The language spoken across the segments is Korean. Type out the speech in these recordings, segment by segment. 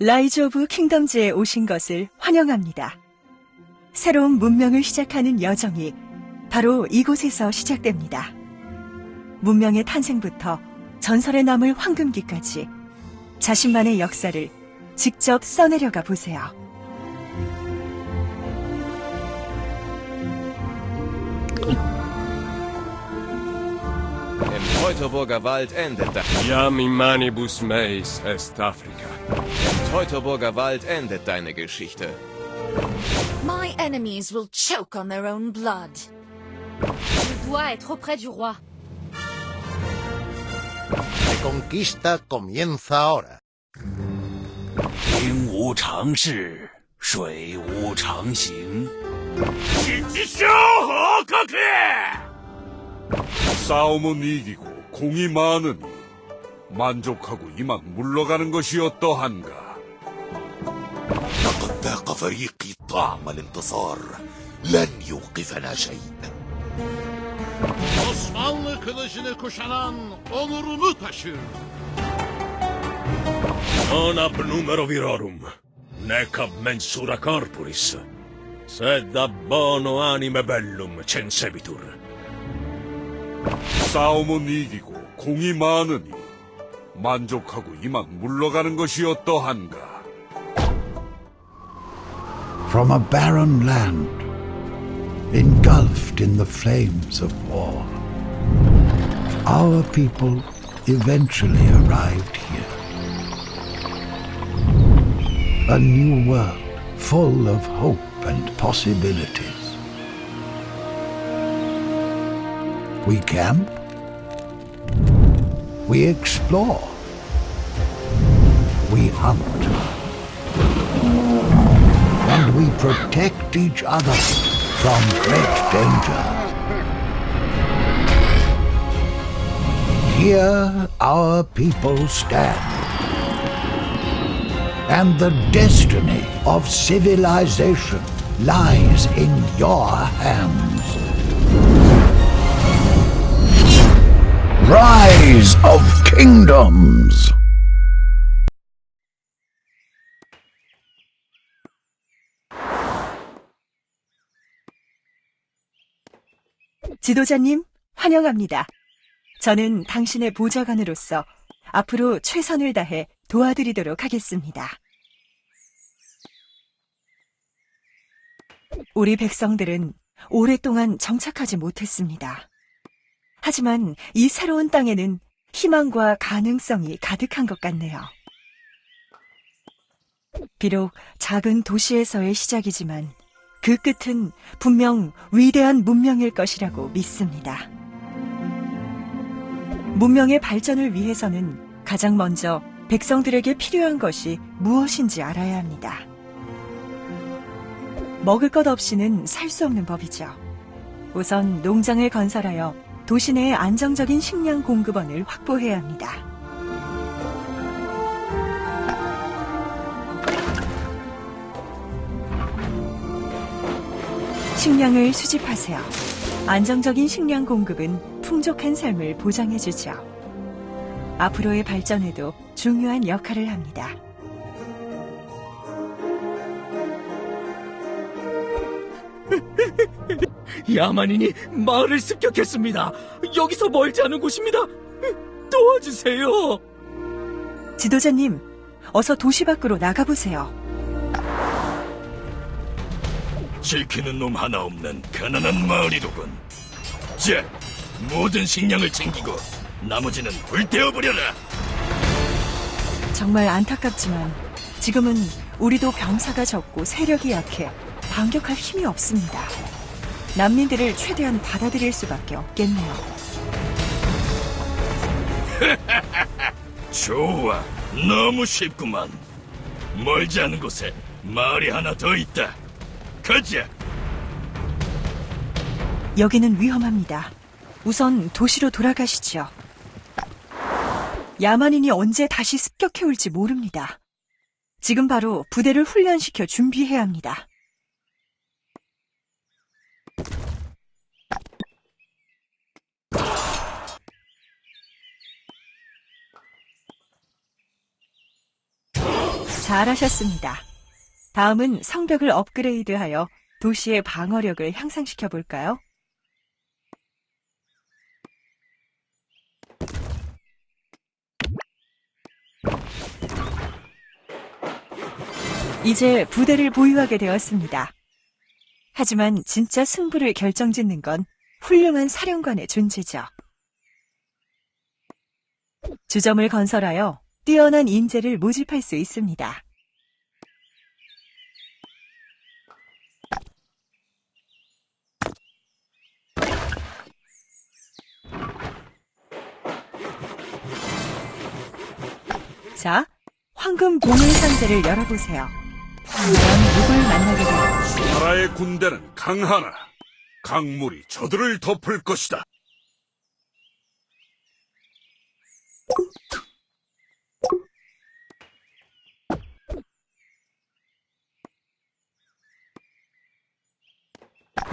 라이즈 오브 킹덤즈에 오신 것을 환영합니다. 새로운 문명을 시작하는 여정이 바로 이곳에서 시작됩니다. 문명의 탄생부터 전설에 남을 황금기까지 자신만의 역사를 직접 써내려가 보세요. Im Teutoburger Wald endet das. Iam imanibus meis est Africa. Im Teutoburger Wald endet deine Geschichte. My enemies will choke on their own blood. Je dois être auprès du roi. Reconquista comienza ahora. 兵无常势，水无常形。 싸움은 이기고 공이 많으니 만족하고 이만 물러가는 것이 어떠한가? لقد ذاق فريقي طعم الانتصار لن يوقفنا شيء Osmanlı kılıcını kuşanan onurunu taşır. Non ab numero virorum, nec ab mensura corporis, sed ab bono anime bellum censebitur. 싸움은 이기고 공이 많으니 만족하고 이만 물러가는 것이 어떠한가? from a barren land, engulfed in the flames of war. Our people eventually arrived here. A new world full of hope and possibilities. We camp. We explore. We hunt and we protect each other from great danger. Here our people stand, and the destiny of civilization lies in your hands. Rise of Kingdoms! 지도자님, 환영합니다. 저는 당신의 보좌관으로서 앞으로 최선을 다해 도와드리도록 하겠습니다. 우리 백성들은 오랫동안 정착하지 못했습니다. 하지만 이 새로운 땅에는 희망과 가능성이 가득한 것 같네요. 비록 작은 도시에서의 시작이지만 그 끝은 분명 위대한 문명일 것이라고 믿습니다. 문명의 발전을 위해서는 가장 먼저 백성들에게 필요한 것이 무엇인지 알아야 합니다. 먹을 것 없이는 살 수 없는 법이죠. 우선 농장을 건설하여 도시 내에 안정적인 식량 공급원을 확보해야 합니다. 식량을 수집하세요. 안정적인 식량 공급은 풍족한 삶을 보장해주죠. 앞으로의 발전에도 중요한 역할을 합니다. 야만인이 마을을 습격했습니다. 여기서 멀지 않은 곳입니다. 도와주세요. 지도자님, 어서 도시 밖으로 나가보세요. 지키는 놈 하나 없는 가난한 마을이로군. 자, 모든 식량을 챙기고 나머지는 불태워버려라. 정말 안타깝지만 지금은 우리도 병사가 적고 세력이 약해 반격할 힘이 없습니다. 난민들을 최대한 받아들일 수밖에 없겠네요. 좋아, 너무 쉽구만. 멀지 않은 곳에 마을이 하나 더 있다. 가자. 여기는 위험합니다. 우선 도시로 돌아가시죠. 야만인이 언제 다시 습격해 올지 모릅니다. 지금 바로 부대를 훈련시켜 준비해야 합니다. 잘하셨습니다. 다음은 성벽을 업그레이드하여 도시의 방어력을 향상시켜 볼까요? 이제 부대를 보유하게 되었습니다. 하지만 진짜 승부를 결정짓는 건 훌륭한 사령관의 존재죠. 주점을 건설하여 뛰어난 인재를 모집할 수 있습니다. 자, 황금 보물 상자를 열어보세요. 과연 누굴 만나게 될지. 나라의 군대는 강하나 강물이 저들을 덮을 것이다.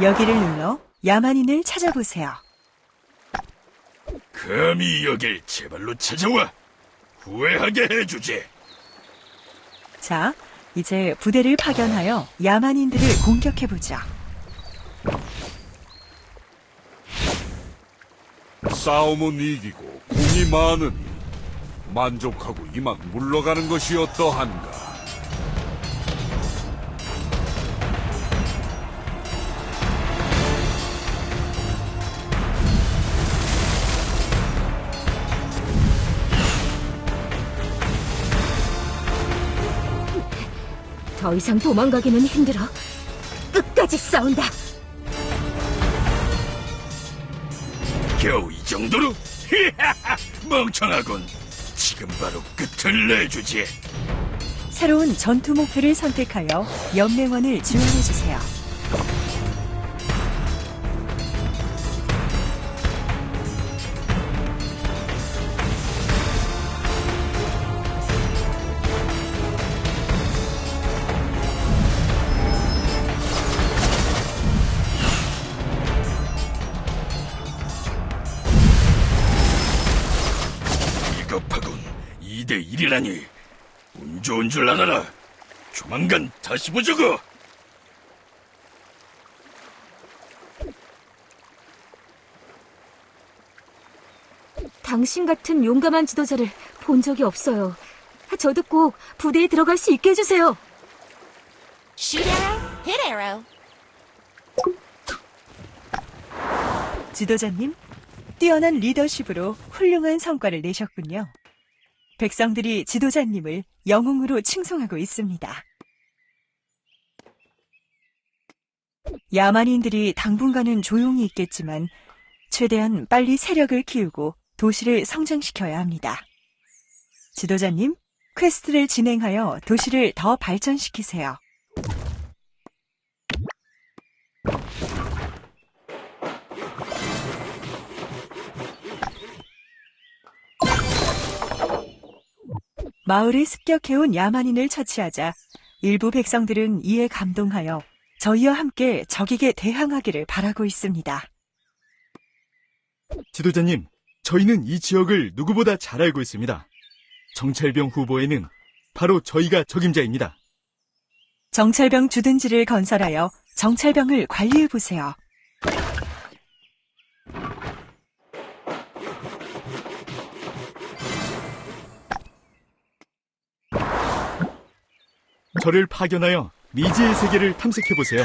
여기를 눌러 야만인을 찾아보세요. 감히 여길 제발로 찾아와 후회하게 해주지. 자, 이제 부대를 파견하여 야만인들을 공격해보자. 싸움은 이기고 공이 많으니 만족하고 이만 물러가는 것이 어떠한가. 더 이상 도망가기는 힘들어. 끝까지 싸운다. 겨우 이 정도로? 멍청하군. 지금 바로 끝을 내주지. 새로운 전투 목표를 선택하여 연맹원을 지원해주세요. 대 1이라니. 운 좋은 줄 알아라. 조만간 다시 보자고. 당신 같은 용감한 지도자를 본 적이 없어요. 저도 꼭 부대에 들어갈 수 있게 해주세요. Shoot arrow, hit arrow. 지도자님, 뛰어난 리더십으로 훌륭한 성과를 내셨군요. 백성들이 지도자님을 영웅으로 칭송하고 있습니다. 야만인들이 당분간은 조용히 있겠지만 최대한 빨리 세력을 키우고 도시를 성장시켜야 합니다. 지도자님, 퀘스트를 진행하여 도시를 더 발전시키세요. 마을에 습격해온 야만인을 처치하자 일부 백성들은 이에 감동하여 저희와 함께 적에게 대항하기를 바라고 있습니다. 지도자님, 저희는 이 지역을 누구보다 잘 알고 있습니다. 정찰병 후보에는 바로 저희가 적임자입니다. 정찰병 주둔지를 건설하여 정찰병을 관리해 보세요. 저를 파견하여 미지의 세계를 탐색해 보세요.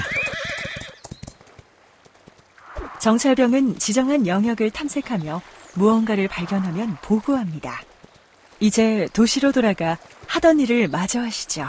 정찰병은 지정한 영역을 탐색하며 무언가를 발견하면 보고합니다. 이제 도시로 돌아가 하던 일을 마저 하시죠.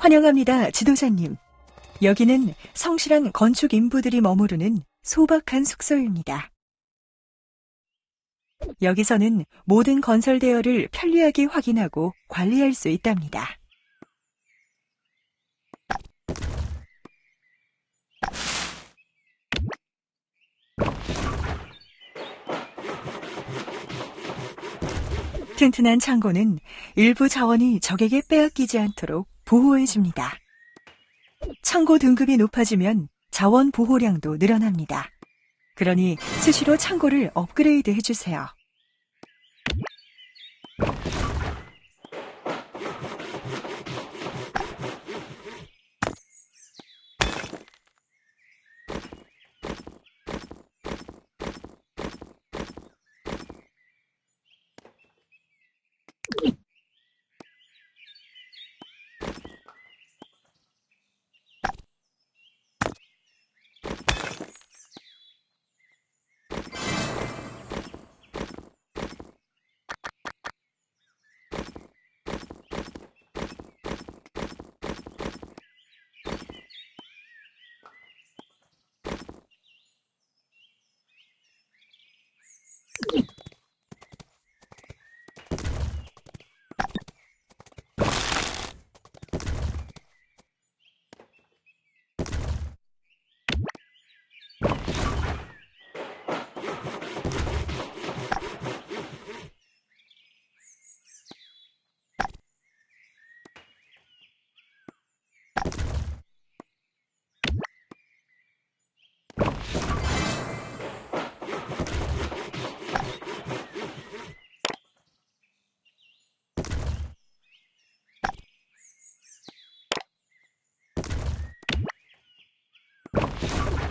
환영합니다, 지도자님. 여기는 성실한 건축 인부들이 머무르는 소박한 숙소입니다. 여기서는 모든 건설 대여를 편리하게 확인하고 관리할 수 있답니다. 튼튼한 창고는 일부 자원이 적에게 빼앗기지 않도록 보호해줍니다. 창고 등급이 높아지면 자원 보호량도 늘어납니다. 그러니 수시로 창고를 업그레이드 해주세요.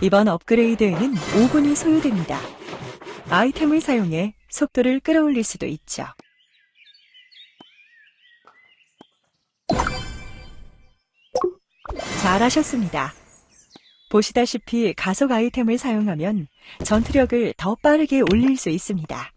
이번 업그레이드에는 5분이 소요됩니다. 아이템을 사용해 속도를 끌어올릴 수도 있죠. 잘하셨습니다. 보시다시피 가속 아이템을 사용하면 전투력을 더 빠르게 올릴 수 있습니다.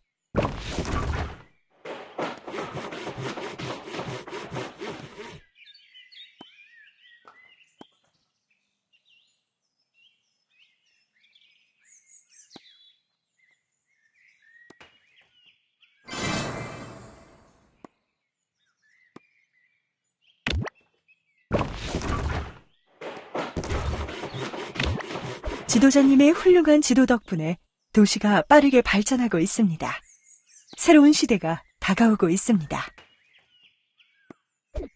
지도자님의 훌륭한 지도 덕분에 도시가 빠르게 발전하고 있습니다. 새로운 시대가 다가오고 있습니다.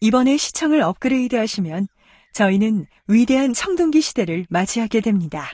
이번에 시청을 업그레이드 하시면 저희는 위대한 청동기 시대를 맞이하게 됩니다.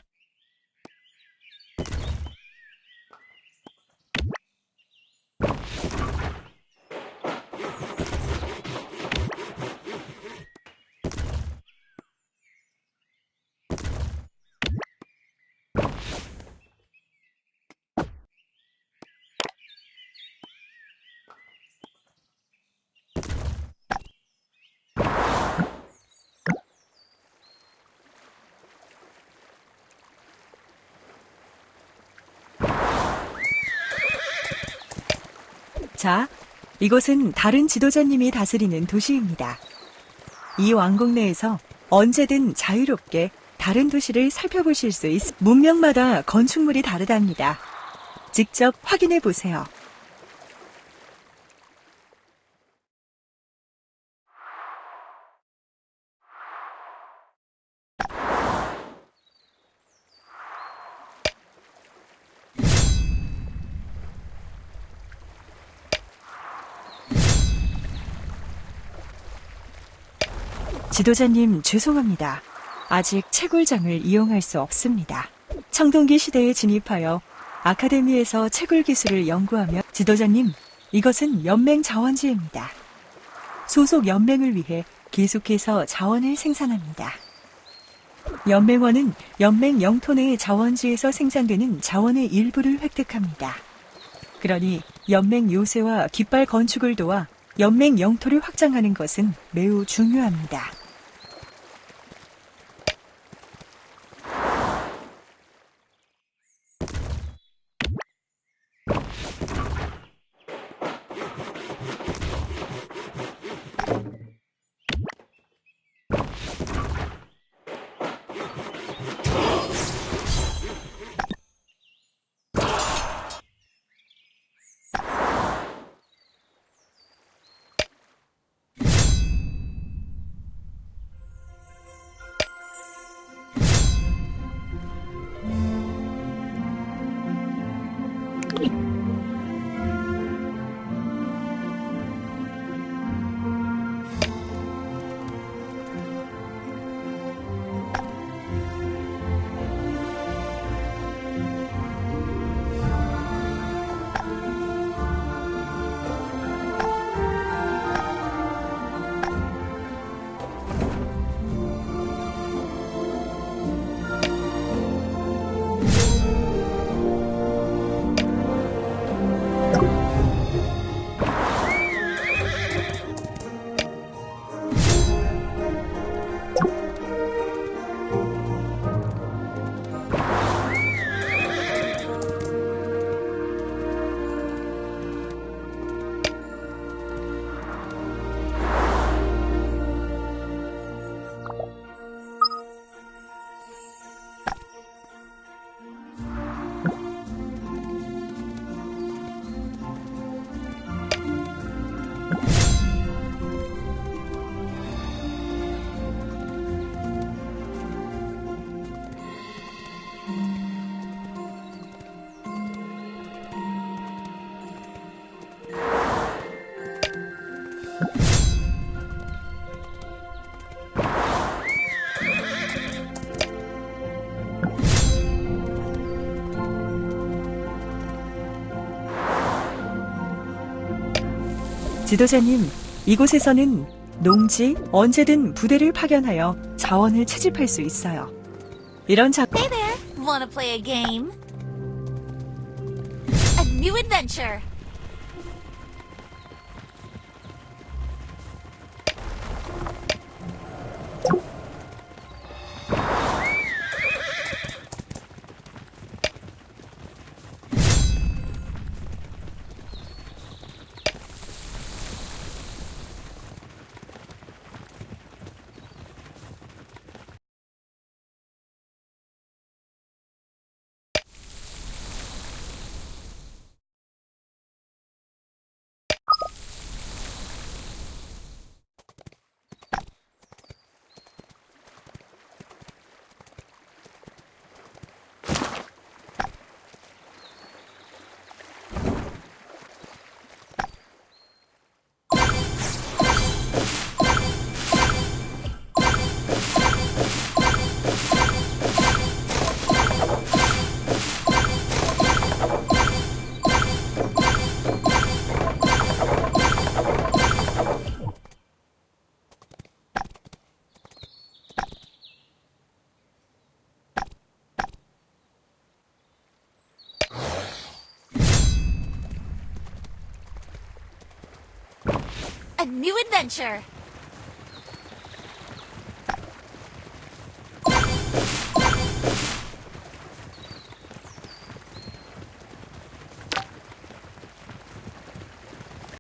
자, 이곳은 다른 지도자님이 다스리는 도시입니다. 이 왕국 내에서 언제든 자유롭게 다른 도시를 살펴보실 수 있, 문명마다 건축물이 다르답니다. 직접 확인해 보세요. 지도자님 죄송합니다. 아직 채굴장을 이용할 수 없습니다. 청동기 시대에 진입하여 아카데미에서 채굴 기술을 연구하며 지도자님, 이것은 연맹 자원지입니다. 소속 연맹을 위해 계속해서 자원을 생산합니다. 연맹원은 연맹 영토 내 자원지에서 생산되는 자원의 일부를 획득합니다. 그러니 연맹 요새와 깃발 건축을 도와 연맹 영토를 확장하는 것은 매우 중요합니다. 지도자님, 이곳에서는 농지, 언제든 부대를 파견하여 자원을 채집할 수 있어요. 이런 자, Hey there. Wanna play a game? A new adventure. Adventure.